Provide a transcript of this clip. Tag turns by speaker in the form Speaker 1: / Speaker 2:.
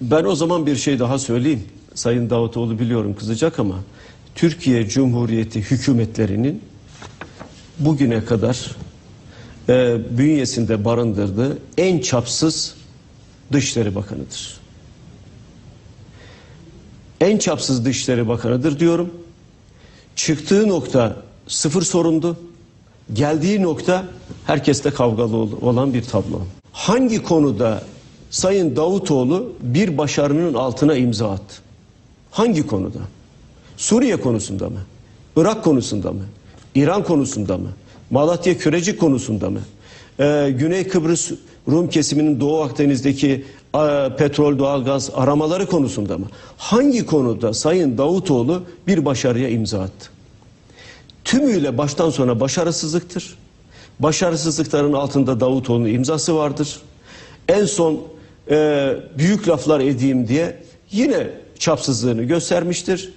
Speaker 1: Ben o zaman bir şey daha söyleyeyim. Sayın Davutoğlu biliyorum kızacak ama Türkiye Cumhuriyeti hükümetlerinin bugüne kadar e, bünyesinde barındırdığı en çapsız Dışişleri Bakanı'dır. En çapsız Dışişleri Bakanı'dır diyorum. Çıktığı nokta sıfır sorundu. Geldiği nokta herkesle kavgalı ol- olan bir tablo. Hangi konuda Sayın Davutoğlu bir başarının altına imza attı? Hangi konuda? Suriye konusunda mı? Irak konusunda mı? İran konusunda mı? Malatya Küreci konusunda mı? Ee, Güney Kıbrıs Rum kesiminin Doğu Akdeniz'deki e, petrol, doğalgaz aramaları konusunda mı? Hangi konuda Sayın Davutoğlu bir başarıya imza attı? Tümüyle baştan sona başarısızlıktır. Başarısızlıkların altında Davutoğlu'nun imzası vardır. En son e, büyük laflar edeyim diye yine çapsızlığını göstermiştir.